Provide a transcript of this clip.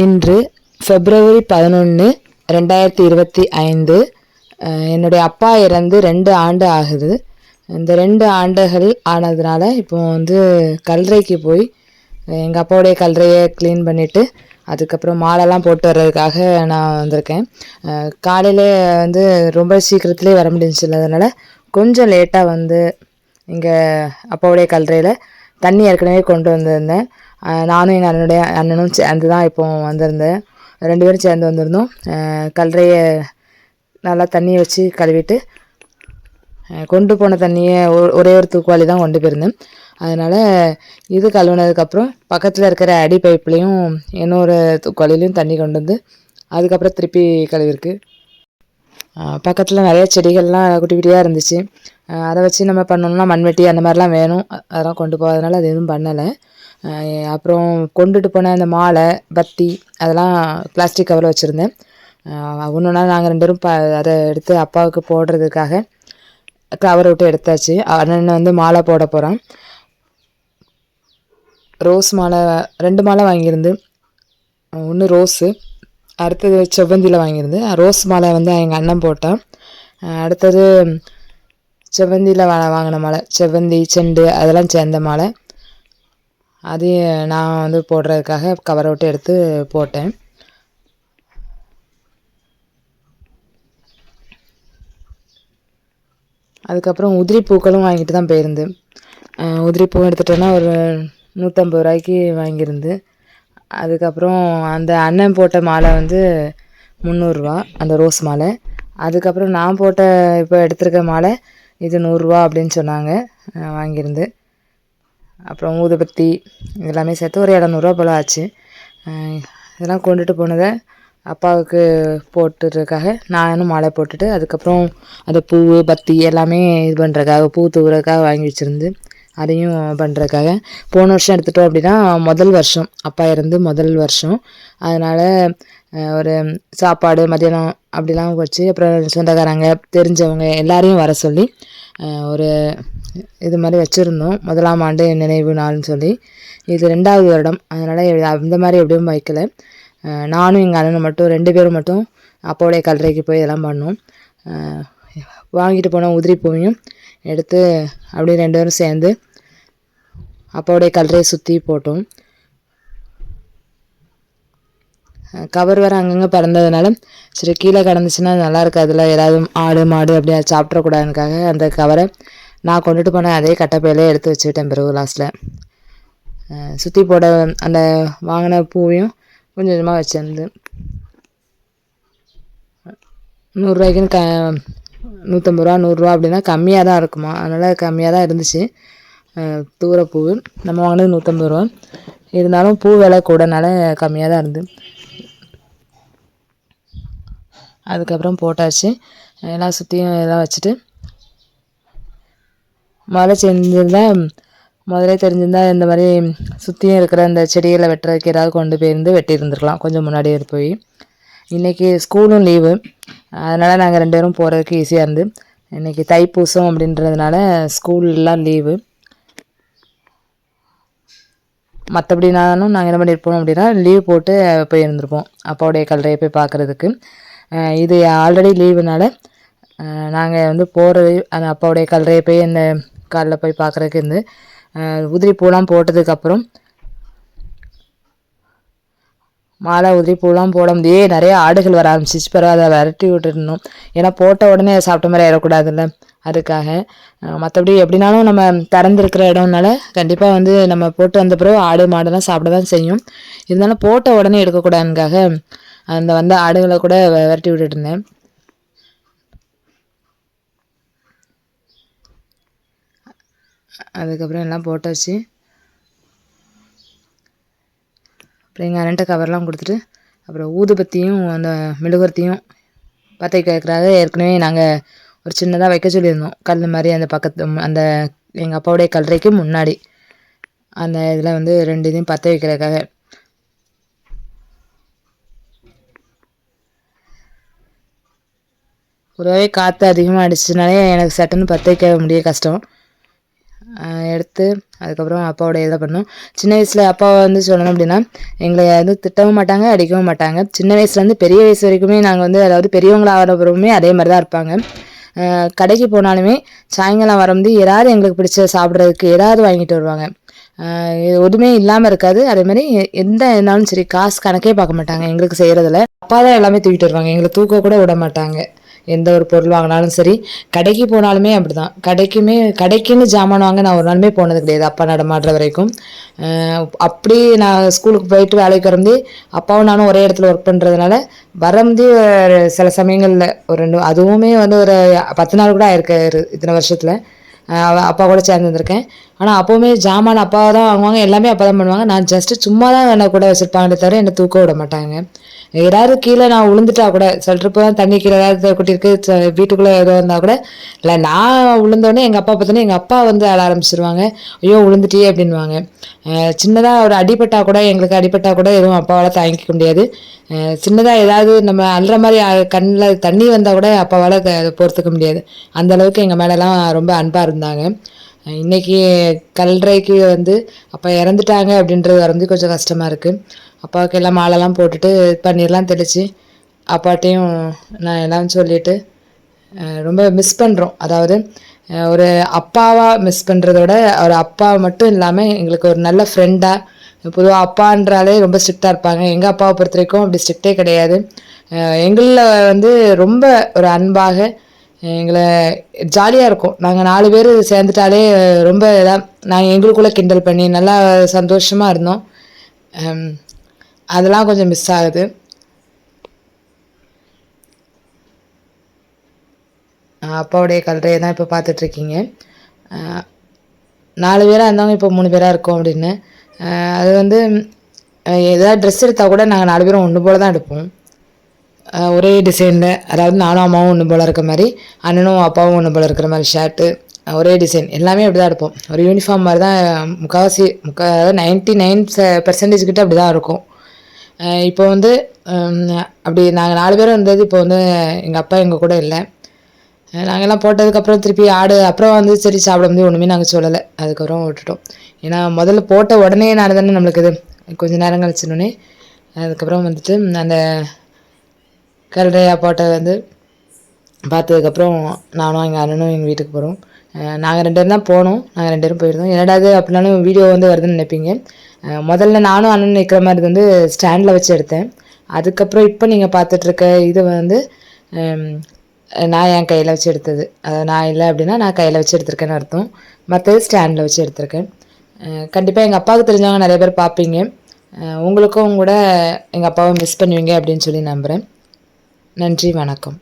இன்று பிப்ரவரி பதினொன்று ரெண்டாயிரத்தி இருபத்தி ஐந்து. என்னுடைய அப்பா இறந்து ரெண்டு ஆண்டு ஆகுது. இந்த ரெண்டு ஆண்டுகள் ஆனதுனால இப்போ வந்து கல்லறைக்கு போய் எங்கள் அப்பாவுடைய கல்லறையை க்ளீன் பண்ணிவிட்டு அதுக்கப்புறம் மாலைலாம் போட்டு வர்றதுக்காக நான் வந்திருக்கேன். காலையில் வந்து ரொம்ப சீக்கிரத்துலேயே வர முடிஞ்சதுனால அதனால் கொஞ்சம் லேட்டாக வந்து இங்கே அப்பாவுடைய கல்லறையில் தண்ணி ஏற்கனவே கொண்டு வந்திருந்தேன். நானும் எங்கள் அண்ணனுடைய அண்ணனும் சேர்ந்து தான் இப்போ வந்திருந்தேன் ரெண்டு பேரும் சேர்ந்து வந்திருந்தோம். கல்லறையை நல்லா தண்ணியை வச்சு கழுவிட்டு கொண்டு போன தண்ணியை ஒ- ஒரே ஒரு தூக்குவாளி தான் கொண்டு போயிருந்தேன். அதனால் இது கழுவுனதுக்கப்புறம் பக்கத்தில் இருக்கிற அடி பைப்லேயும் இன்னொரு தூக்குவாளிலையும் தண்ணி கொண்டு வந்து அதுக்கப்புறம் திருப்பி கழுவிருக்கு. பக்கத்தில் நிறைய செடிகள்லாம் குட்டி குட்டியாக இருந்துச்சு. அதை வச்சு நம்ம பண்ணணும்னா மண்வெட்டி அந்த மாதிரிலாம் வேணும். அதெல்லாம் கொண்டு போகாதனால அது எதுவும் பண்ணலை. அப்புறம் கொண்டுட்டு போன அந்த மாலை பத்தி அதெல்லாம் பிளாஸ்டிக் கவரில் வச்சுருந்தேன். ஒன்று ஒன்றா நாங்கள் ரெண்டு பேரும் ப அதை எடுத்து அப்பாவுக்கு போடுறதுக்காக கவரை விட்டு எடுத்தாச்சு. அண்ணன் வந்து மாலை போட போகிறான் ரோஸ் மாலை ரெண்டு மாலை வாங்கியிருந்து. ஒன்று ரோஸு அடுத்தது செவ்வந்தியில் வாங்கியிருந்து. ரோஸ் மாலை வந்து எங்கள் அண்ணன் போட்டான். அடுத்தது செவ்வந்தியில் வா வாங்கின மாலை செவ்வந்தி செண்டு அதெல்லாம் சேர்ந்த மாலை. அதையும் நான் வந்து போடுறதுக்காக கவரை விட்டு எடுத்து போட்டேன். அதுக்கப்புறம் உதிரி பூக்களும் வாங்கிட்டு தான் போயிருந்து. உதிரி பூ எடுத்துட்டோன்னா ஒரு நூற்றம்பது ரூபாய்க்கு வாங்கியிருந்து. அதுக்கப்புறம் அந்த அண்ணன் போட்ட மாலை வந்து முந்நூறுரூவா அந்த ரோஸ் மாலை. அதுக்கப்புறம் நான் போட்ட இப்போ எடுத்திருக்க மாலை இது நூறுரூவா அப்படின்னு சொன்னாங்க. வாங்கியிருந்து. அப்புறம் ஊதுபத்தி இதெல்லாமே சேர்த்து ஒரு இரநூறுவா போல் ஆச்சு. இதெல்லாம் கொண்டுட்டு போனதை அப்பாவுக்கு போட்டுறதுக்காக நானும் மாலை போட்டுட்டு அதுக்கப்புறம் அந்த பூ பத்தி எல்லாமே இது பண்ணுறதுக்காக பூ தூவுறதுக்காக வாங்கி வச்சுருந்து அதையும் பண்ணுறதுக்காக போன வருஷம் எடுத்துட்டோம் அப்படின்னா முதல் வருஷம். அப்பா இருந்து முதல் வருஷம். அதனால் ஒரு சாப்பாடு மதியானம் அப்படிலாம் வச்சு அப்புறம் சொந்தக்காரங்க தெரிஞ்சவங்க எல்லாரையும் வர சொல்லி ஒரு இது மாதிரி வச்சுருந்தோம். முதலாம் ஆண்டு நினைவு நாள்னு சொல்லி. இது ரெண்டாவது வருடம். அதனால் அந்த மாதிரி எப்படியும் வைக்கலை. நானும் எங்கள் அண்ணனும் மட்டும் ரெண்டு பேரும் மட்டும் அப்போடைய கல்லறைக்கு போய் இதெல்லாம் பண்ணோம். வாங்கிட்டு போன உதிரி பூவையும் எடுத்து அப்படியே ரெண்டு பேரும் சேர்ந்து அப்பாவுடைய கல்லறையை சுற்றி போட்டோம். கவர் வேறு அங்கங்கே பறந்ததுனால சரி கீழே கிடந்துச்சுன்னா நல்லா இருக்காதுல்ல ஏதாவது ஆடு மாடு அப்படியே சாப்பிட்றக்கூடாதுக்காக அந்த கவரை நான் கொண்டுட்டு போன அதே கட்டைப்பையிலே எடுத்து வச்சுக்கிட்டேன் பிறகு லாஸ்ட்டில் சுற்றி போட அந்த வாங்கின பூவையும் கொஞ்சம் கொஞ்சமாக வச்சிருந்து. நூறுரூவாய்க்குன்னு க நூற்றம்பது ரூபா நூறுரூவா அப்படின்னா கம்மியாக தான் இருக்குமா? அதனால் கம்மியாக தான் இருந்துச்சு. தூரப்பூ நம்ம வாங்கினது நூற்றம்பது ரூபா. இருந்தாலும் பூ விலை கூடனால கம்மியாக தான் இருந்து அதுக்கப்புறம் போட்டாச்சு. எல்லாம் சுற்றியும் எல்லாம் வச்சுட்டு. முதல்ல செஞ்சிருந்தா முதல்ல தெரிஞ்சிருந்தா இந்த மாதிரி சுற்றியும் இருக்கிற அந்த செடிகளை வெட்டுறதுக்கு ஏதாவது கொண்டு போயிருந்து வெட்டி இருந்திருக்கலாம் கொஞ்சம் முன்னாடியே போய். இன்றைக்கி ஸ்கூலும் லீவு. அதனால் நாங்கள் ரெண்டு பேரும் போகிறதுக்கு ஈஸியாக இருந்து இன்றைக்கி தைப்பூசம் அப்படின்றதுனால ஸ்கூல்லாம் லீவு. மற்றபடி நானும் நாங்கள் என்ன பண்ணியிருப்போம் அப்படின்னா லீவ் போட்டு போயிருந்திருப்போம் அப்பாவுடைய கல்லறையை போய் பார்க்குறதுக்கு. இது ஆல்ரெடி லீவுனால நாங்கள் வந்து போகிறது அந்த அப்பாவுடைய கல்லறையை போய் அந்த காலில் போய் பார்க்குறதுக்கு இருந்து உதிரி பூலாம் போட்டதுக்கப்புறம் மாலை உதிரி பூலாம் போட முடியே நிறைய ஆடுகள் வர ஆரம்பிச்சிச்சு. பிறகு அதை விரட்டி விட்டுருந்தோம் ஏன்னா போட்ட உடனே சாப்பிட்ட மாதிரி ஆயிடக்கூடாதுல்ல. அதுக்காக மற்றபடி எப்படினாலும் நம்ம திறந்துருக்கிற இடம்னால கண்டிப்பாக வந்து நம்ம போட்டு வந்த பிறகு ஆடு மாடெல்லாம் சாப்பிட தான் செய்யும். இருந்தாலும் போட்ட உடனே எடுக்கக்கூடாதுக்காக அந்த வந்த ஆடுகளை கூட வ- விரட்டி விட்டுட்டு இருந்தேன் அதுக்கப்புறம் எல்லாம் போட்டாச்சு. அப்புறம் எங்கள் அண்ணன்ட்ட கவர்லாம் கொடுத்துட்டு அப்புறம் ஊதுபத்தியும் அந்த மெழுகுவர்த்தியும் பற்ற வைக்கிறதுக்காக ஏற்கனவே நாங்கள் ஒரு சின்னதாக வைக்க சொல்லியிருந்தோம். கல் மாதிரி அந்த பக்கத்து அந்த எங்கள் அப்பாவுடைய கல்லறைக்கு முன்னாடி. அந்த இதில் வந்து ரெண்டு இதையும் பற்ற வைக்கிறதுக்காக. ஒருவே காற்று அதிகமாக அடிச்சதுனாலே எனக்கு சட்டன்னு பற்ற வைக்க முடிய கஷ்டம். எடுத்து அதுக்கப்புறம் அப்பாவோட இதை பண்ணோம். சின்ன வயசில் அப்பா வந்து சொல்லணும் அப்படின்னா எங்களை வந்து திட்டவும் மாட்டாங்க அடிக்கவும் மாட்டாங்க. சின்ன வயசுலேருந்து பெரிய வயசு வரைக்குமே நாங்கள் வந்து அதாவது பெரியவங்களாகிறப்பறமே அதே மாதிரி தான் இருப்பாங்க. கடைக்கு போனாலுமே சாயங்காலம் வரும்போது ஏதாவது எங்களுக்கு பிடிச்ச சாப்பிட்றதுக்கு ஏதாவது வாங்கிட்டு வருவாங்க. எதுவுமே இல்லாமல் இருக்காது. அதே மாதிரி எ- எந்த இருந்தாலும் சரி காசு கணக்கே பார்க்க மாட்டாங்க எங்களுக்கு செய்கிறதுல அப்பா தான் எல்லாமே தூக்கிட்டு வருவாங்க. எங்களை தூக்க கூட விட மாட்டாங்க. எந்த ஒரு பொருள் வாங்கினாலும் சரி கடைக்கு போனாலுமே அப்படிதான். கடைக்குமே கடைக்குன்னு ஜாமான் வாங்க நான் ஒரு நாளுமே போனது கிடையாது அப்பா நடமாடுற வரைக்கும். அப்படி நான் ஸ்கூலுக்கு போயிட்டு வேலைக்கு வரம்பி அப்பாவும் நானும் ஒரே இடத்துல ஒர்க் பண்ணுறதுனால வரம்பி சில சமயங்களில் ஒரு ரெண்டு அதுவுமே வந்து ஒரு பத்து நாள் கூட ஆயிருக்கு இத்தனை வருஷத்தில். அப்பா கூட சேர்ந்து வந்திருக்கேன். ஆனால் அப்போவுமே ஜாமான் அப்பா தான் வாங்குவாங்க எல்லாமே அப்பா தான் பண்ணுவாங்க. நான் ஜஸ்ட்டு சும்மா தான் என்னை கூட வச்சுருப்பாங்களே தவிர என்னை தூக்க விட மாட்டாங்க. ஏதாவது கீழே நான் விழுந்துட்டா கூட சொல்கிறப்ப தான் தண்ணி கீழே ஏதாவது கொட்டிருக்கு வீட்டுக்குள்ளே ஏதோ இருந்தால் கூட இல்லை நான் விழுந்தோடனே எங்கள் அப்பா பார்த்தோன்னே எங்கள் அப்பா வந்து அழ ஆரம்பிச்சிருவாங்க. ஐயோ விழுந்துட்டியே அப்படின்வாங்க சின்னதாக ஒரு அடிப்பட்டா கூட எங்களுக்கு அடிப்பட்டா கூட எதுவும் அப்பாவால் தாங்கிக்க முடியாது. சின்னதாக ஏதாவது நம்ம அல்ற மாதிரி கண்ணில் தண்ணி வந்தால் கூட அப்பாவால் பொறுத்துக்க முடியாது. அந்த அளவுக்கு எங்கள் மேலெலாம் ரொம்ப அன்பாக இருந்தாங்க. இன்றைக்கி கல்றைக்கு வந்து அப்பா இறந்துட்டாங்க அப்படின்றது வந்து கொஞ்சம் கஷ்டமாக இருக்குது அப்பாவுக்கு எல்லாம் மாலைலாம் போட்டுட்டு பன்னீர்லாம் தெளித்து அப்பாட்டையும் நான் எல்லாம் சொல்லிட்டு ரொம்ப மிஸ் பண்ணுறோம் அதாவது ஒரு அப்பாவாக மிஸ் பண்ணுறதோட ஒரு அப்பா மட்டும் இல்லாமல் எங்களுக்கு ஒரு நல்ல ஃப்ரெண்டாக பொதுவாக அப்பான்றாலே ரொம்ப ஸ்ட்ரிக்டாக இருப்பாங்க. எங்கள் அப்பாவை பொறுத்த வரைக்கும் அப்படி ஸ்ட்ரிக்டே கிடையாது. எங்களில் வந்து ரொம்ப ஒரு அன்பாக எங்களை ஜாலியாக இருக்கும். நாங்கள் நாலு பேர் சேர்ந்துட்டாலே ரொம்ப இதாக நாங்கள் எங்களுக்குள்ளே கிண்டல் பண்ணி நல்லா சந்தோஷமாக இருந்தோம். அதெல்லாம் கொஞ்சம் மிஸ் ஆகுது. அப்பாவுடைய கல்றையை தான் இப்போ பார்த்துட்ருக்கீங்க. நாலு பேராக இருந்தவங்க இப்போ மூணு பேராக இருக்கோம் அப்படின்னு. அது வந்து எதாவது ஏதாவது ட்ரெஸ் எடுத்தால் கூட நாங்கள் நாலு பேரும் ஒன்று போல் தான் எடுப்போம் ஒரே டிசைனில் அதாவது நானும் அம்மாவும் ஒன்று போல் இருக்க மாதிரி அண்ணனும் அப்பாவும் ஒன்று போல் இருக்கிற மாதிரி ஷர்ட்டு ஒரே டிசைன் எல்லாமே அப்படி தான் எடுப்போம். ஒரு யூனிஃபார்ம் மாதிரி தான் முக்கால்வாசி முக்கா அதாவது நைன்ட்டி நைன் பர்சன்டேஜ் கிட்டே அப்படி தான் இருக்கும். இப்போ வந்து அப்படி நாங்கள் நாலு பேரும் இருந்தது இப்போ வந்து எங்கள் அப்பா எங்கள் கூட இல்லை. நாங்கள்லாம் போட்டதுக்கப்புறம் திருப்பி ஆடு அப்புறம் வந்து சரி சாப்பிட முடியும் ஒன்றுமே நாங்கள் சொல்லலை. அதுக்கப்புறம் விட்டுட்டோம். ஏன்னா முதல்ல போட்ட உடனே நான் தானே நம்மளுக்கு இது கொஞ்ச நேரம் கழிச்சினோடனே அதுக்கப்புறம் வந்துட்டு அந்த கல்றையா போட்டை வந்து பார்த்ததுக்கப்புறம் நானும் எங்கள் அண்ணனும் எங்கள் வீட்டுக்கு போகிறோம் நாங்கள் ரெண்டு பேரும் தான் போனோம். நாங்கள் ரெண்டு பேரும் போயிருந்தோம். என்னடாது அப்படின்னாலும் வீடியோ வந்து வருதுன்னு நினைப்பீங்க. முதல்ல நானும் அண்ணன் நிற்கிற மாதிரி வந்து ஸ்டாண்டில் வச்சு எடுத்தேன். அதுக்கப்புறம் இப்போ நீங்கள் பார்த்துட்ருக்க இது வந்து நான் என் கையில் வச்சு எடுத்தது. அது நான் இல்லை அப்படின்னா நான் கையில் வச்சு எடுத்திருக்கேன்னு அர்த்தம். மற்றது ஸ்டாண்டில் வச்சு எடுத்திருக்கேன். கண்டிப்பாக எங்கள் அப்பாவுக்கு தெரிஞ்சவங்க நிறைய பேர் பார்ப்பீங்க. உங்களுக்கும் கூட எங்கள் அப்பாவை மிஸ் பண்ணுவீங்க அப்படின்னு சொல்லி நம்புகிறேன் நன்றி வணக்கம்.